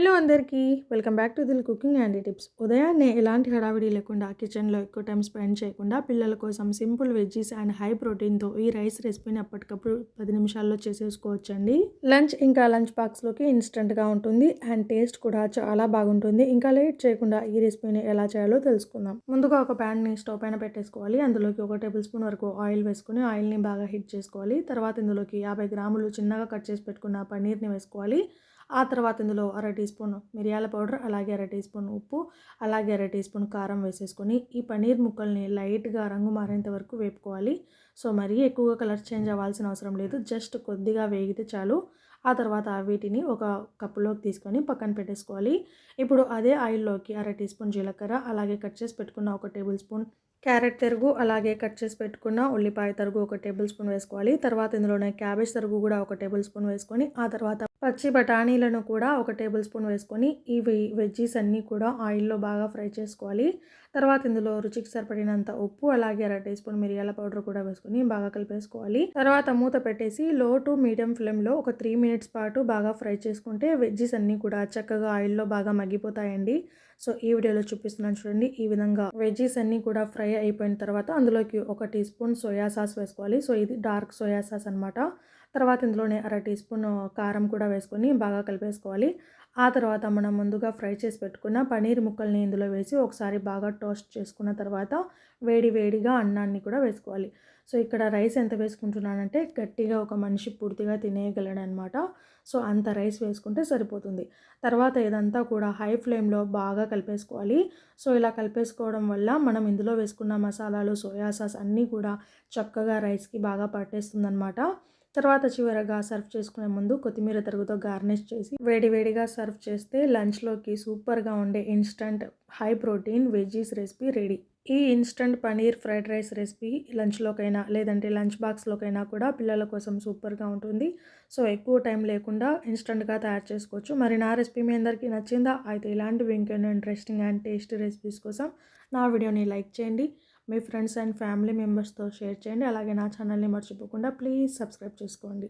Hello అందరికీ welcome back to Dil cooking and tips. ఉదయాన్నే ఎలాంటి హడావిడి లేకుండా కిచెన్లో ఎక్కువ టైం స్పెండ్ చేయకుండా పిల్లల కోసం సింపుల్ వెజ్జీస్ అండ్ హై ప్రోటీన్తో ఈ రైస్ రెసిపీని అప్పటికప్పుడు పది నిమిషాల్లో చేసేసుకోవచ్చండి. లంచ్ ఇంకా లంచ్ బాక్స్లోకి ఇన్స్టెంట్గా ఉంటుంది అండ్ టేస్ట్ కూడా చాలా బాగుంటుంది. ఇంకా లేట్ చేయకుండా ఈ రెసిపీని ఎలా చేయాలో తెలుసుకుందాం. ముందుగా ఒక ప్యాన్ని స్టవ్ పైన పెట్టేసుకోవాలి. అందులోకి ఒక టేబుల్ స్పూన్ వరకు ఆయిల్ వేసుకొని ఆయిల్ని బాగా హిట్ చేసుకోవాలి. తర్వాత ఇందులోకి యాభై గ్రాములు చిన్నగా కట్ చేసి పెట్టుకున్న పన్నీర్ని వేసుకోవాలి. ఆ తర్వాత ఇందులో అర టీ స్పూన్ మిరియాల పౌడర్ అలాగే అర టీ స్పూన్ ఉప్పు అలాగే అర టీ స్పూన్ కారం వేసేసుకొని ఈ పన్నీర్ ముక్కల్ని లైట్గా రంగు మారేంత వరకు వేపుకోవాలి. సో మరీ ఎక్కువగా కలర్ చేంజ్ అవ్వాల్సిన అవసరం లేదు. జస్ట్ కొద్దిగా వేగితే చాలు. ఆ తర్వాత వీటిని ఒక కప్పులోకి తీసుకొని పక్కన పెట్టేసుకోవాలి. ఇప్పుడు అదే ఆయిల్లోకి అర టీ స్పూన్ జీలకర్ర అలాగే కట్ చేసి పెట్టుకున్న ఒక టేబుల్ స్పూన్ క్యారెట్ తరుగు అలాగే కట్ చేసి పెట్టుకున్న ఉల్లిపాయ తరుగు ఒక టేబుల్ స్పూన్ వేసుకోవాలి. తర్వాత ఇందులోనే క్యాబేజ్ తరుగు కూడా ఒక టేబుల్ స్పూన్ వేసుకొని ఆ తర్వాత పచ్చి బఠానీలను కూడా ఒక టేబుల్ స్పూన్ వేసుకొని ఇవి వెజ్జీస్ అన్నీ కూడా ఆయిల్లో బాగా ఫ్రై చేసుకోవాలి. తర్వాత ఇందులో రుచికి సరిపడినంత ఉప్పు అలాగే అర టీ స్పూన్ మిరియాల పౌడర్ కూడా వేసుకొని బాగా కలిపేసుకోవాలి. తర్వాత మూత పెట్టేసి లో టు మీడియం ఫ్లేమ్లో ఒక త్రీ మినిట్స్ పాటు బాగా ఫ్రై చేసుకుంటే వెజ్జీస్ అన్నీ కూడా చక్కగా ఆయిల్లో బాగా మగ్గిపోతాయండి. సో ఈ వీడియోలో చూపిస్తున్నాను చూడండి ఈ విధంగా వెజ్జీస్ అన్నీ కూడా ఫ్రై అయిపోయిన తర్వాత అందులోకి ఒక టీ స్పూన్ సోయా సాస్ వేసుకోవాలి. సో ఇది డార్క్ సోయా సాస్ అనమాట తర్వాత ఇందులోనే అర టీ స్పూన్ కారం కూడా వేసుకొని బాగా కలిపేసుకోవాలి. ఆ తర్వాత మనం ముందుగా ఫ్రై చేసి పెట్టుకున్న పనీర్ ముక్కల్ని ఇందులో వేసి ఒకసారి బాగా టోస్ట్ చేసుకున్న తర్వాత వేడి వేడిగా అన్నాన్ని కూడా వేసుకోవాలి. సో ఇక్కడ రైస్ ఎంత వేసుకుంటున్నానంటే గట్టిగా ఒక మనిషి పూర్తిగా తినేయగలడనమాట. సో అంత రైస్ వేసుకుంటే సరిపోతుంది. తర్వాత ఇదంతా కూడా హై ఫ్లేమ్లో బాగా కలిపేసుకోవాలి. సో ఇలా కలిపేసుకోవడం వల్ల మనం ఇందులో వేసుకున్న మసాలాలు సోయా సాస్ అన్నీ కూడా చక్కగా రైస్కి బాగా పట్టేస్తుందన్నమాట తర్వాత చివరగా సర్వ్ చేసుకునే ముందు కొత్తిమీర తరుగుతో గార్నిష్ చేసి వేడివేడిగా సర్వ్ చేస్తే లంచ్లోకి సూపర్గా ఉండే instant high protein veggies recipe ready. ఈ instant paneer fried rice recipe లంచ్లోకైనా లేదంటే లంచ్ బాక్స్లోకైనా కూడా పిల్లల కోసం సూపర్గా ఉంటుంది. సో ఎక్కువ టైం లేకుండా ఇన్స్టంట్గా తయారు చేసుకోవచ్చు. మరి నా రెసిపీ మీ అందరికీ నచ్చిందా? అయితే ఇలాంటివి ఇంకెన్నో ఇంట్రెస్టింగ్ అండ్ టేస్టీ రెసిపీస్ కోసం నా వీడియోని లైక్ చేయండి. మీ ఫ్రెండ్స్ అండ్ ఫ్యామిలీ మెంబర్స్తో షేర్ చేయండి. అలాగే నా ఛానల్ని మర్చిపోకుండా ప్లీజ్ సబ్స్క్రైబ్ చేసుకోండి.